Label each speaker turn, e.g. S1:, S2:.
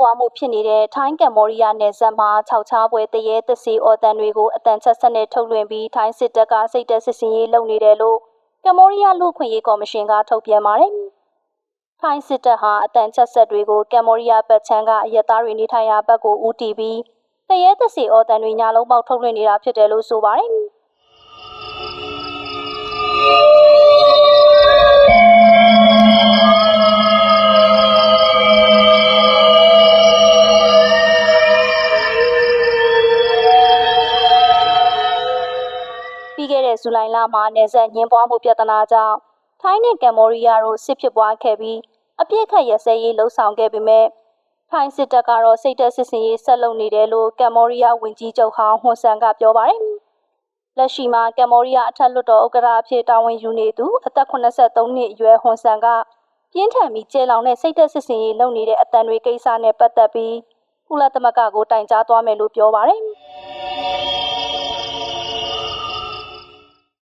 S1: ပွားမှုဖြစ်နေတဲ့ထိုင်းကမ္ဘောဒီးယားနယ်စပ်မှာခြောက်ခြားပွဲတရေသစီအော်တန်တွေကိုအတန်ချက်ဆက်နဲ့ထုတ်လွှင့်ပြီးထိုင်းစစ်တပ်ကစိတ်တက်စစ်စင်ရေးလုပ်နေတယ်လို့ကမ္ဘောဒီးယားလူ့အခွင့်ရေးကော်မရှင်ကထုတ်ပြန်ပါတယ်။ထိုင်းစစ်တပ်ဟာအတန်ချက်ဆက်တွေကိုကမ္ဘောဒီးယားဘက်ချမ်းကအရက်သားတွေနေထိုင်ရာဘက်ကိုဦးတည်ပြီးတရေသစီအော်တန်တွေညလုံးပေါက်ထုတ်လွှင့်နေတာဖြစ်တယ်လို့ဆိုပါတယ်။ ပြီးခဲ့တဲ့ဇူလိုင်လမှာနေဆက်ညှင်းပွားမှုပြဿနာကြောင့်ထိုင်းနဲ့ကမ္ဘောဒီးယားတို့စစ်ဖြစ်ပွားခဲ့ပြီးအပြစ်ခတ်ရစဲရေးလှုံ့ဆော်ခဲ့ပေမဲ့ထိုင်းစစ်တပ်ကတော့စိတ်သက်စစ်စင်ရေးဆက်လုပ်နေတယ်လို့ကမ္ဘောဒီးယားဝန်ကြီးချုပ်ဟောင်းဟွန်ဆန်ကပြောပါတယ်။လက်ရှိမှာကမ္ဘောဒီးယားအထက်လွှတ်တော်ဥက္ကဋ္ဌအဖြစ်တာဝန်ယူနေသူအသက်83နှစ်အရွယ်ဟွန်ဆန်ကပြင်းထန်ပြီးကျေလောင်တဲ့စိတ်သက်စစ်စင်ရေးလုပ်နေတဲ့အတန်တွေကိစ္စနဲ့ပတ်သက်ပြီးကုလသမဂ္ဂကိုတိုင်ကြားသွားမယ်လို့ပြောပါတယ်။